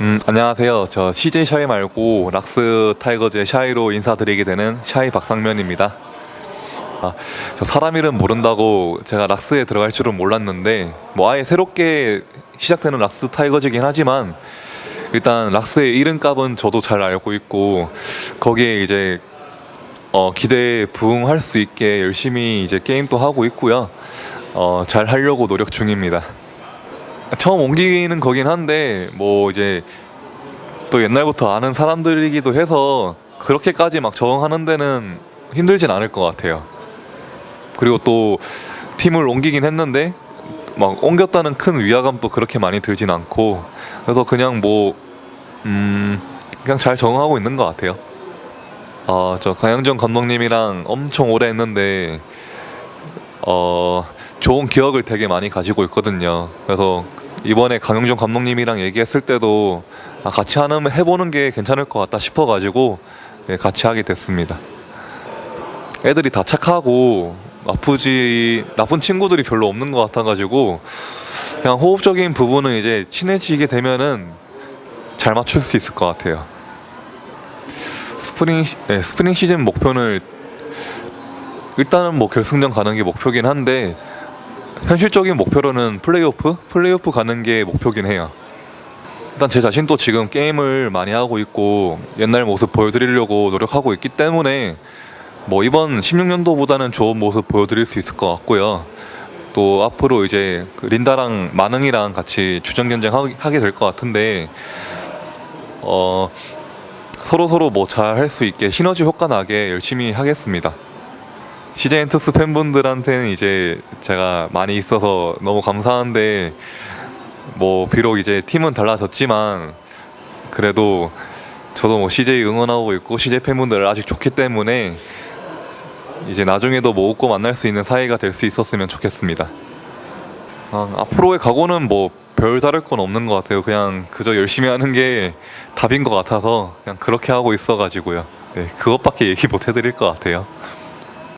음, 안녕하세요. 저 CJ 샤이 말고 락스 타이거즈의 샤이로 인사드리게 되는 샤이 박상면입니다. 아, 저 사람 이름 모른다고 제가 락스에 들어갈 줄은 몰랐는데 뭐 아예 새롭게 시작되는 락스 타이거즈긴 하지만 일단 락스의 이름값은 저도 잘 알고 있고 거기에 이제 어, 기대에 부응할 수 있게 열심히 이제 게임도 하고 있고요. 어, 잘 하려고 노력 중입니다. 처음 옮기기는 거긴 한데 뭐 이제 또 옛날부터 아는 사람들이기도 해서 그렇게까지 막 적응하는 데는 힘들진 않을 것 같아요. 그리고 또 팀을 옮기긴 했는데 막 옮겼다는 큰 위화감도 그렇게 많이 들진 않고 그래서 그냥 뭐 음, 그냥 잘 적응하고 있는 것 같아요. 어, 저 강영정 감독님이랑 엄청 오래 했는데 어, 좋은 기억을 되게 많이 가지고 있거든요. 그래서 이번에 강영정 감독님이랑 얘기했을 때도 아, 같이 하는 해보는 게 괜찮을 것 같다 싶어가지고 예, 같이 하게 됐습니다. 애들이 다 착하고 나쁘지 나쁜 친구들이 별로 없는 것 같아가지고 그냥 호흡적인 부분은 이제 친해지게 되면은 잘 맞출 수 있을 것 같아요. 스프링 시- 예, 스프링 시즌 목표는 일단은 뭐 결승전 가는 게 목표긴 한데 현실적인 목표로는 플레이오프 플레이오프 가는 게 목표긴 해요. 일단 제 자신도 지금 게임을 많이 하고 있고 옛날 모습 보여드리려고 노력하고 있기 때문에 뭐 이번 16년도보다는 좋은 모습 보여드릴 수 있을 것 같고요. 또 앞으로 이제 그 린다랑 만흥이랑 같이 주전 경쟁 하게 될 것 같은데 어 서로 서로 뭐 잘 할 수 있게 시너지 효과 나게 열심히 하겠습니다. CJ 엔투스 팬분들한테는 이제 제가 많이 있어서 너무 감사한데 뭐 비록 이제 팀은 달라졌지만 그래도 저도 뭐 CJ 응원하고 있고 CJ 팬분들 아직 좋기 때문에 이제 나중에도 뭐 웃고 만날 수 있는 사이가 될 수 있었으면 좋겠습니다. 아, 앞으로의 각오는 뭐 별 다를 건 없는 것 같아요. 그냥 그저 열심히 하는 게 답인 것 같아서 그냥 그렇게 하고 있어가지고요. 네, 그것밖에 얘기 못 해드릴 것 같아요.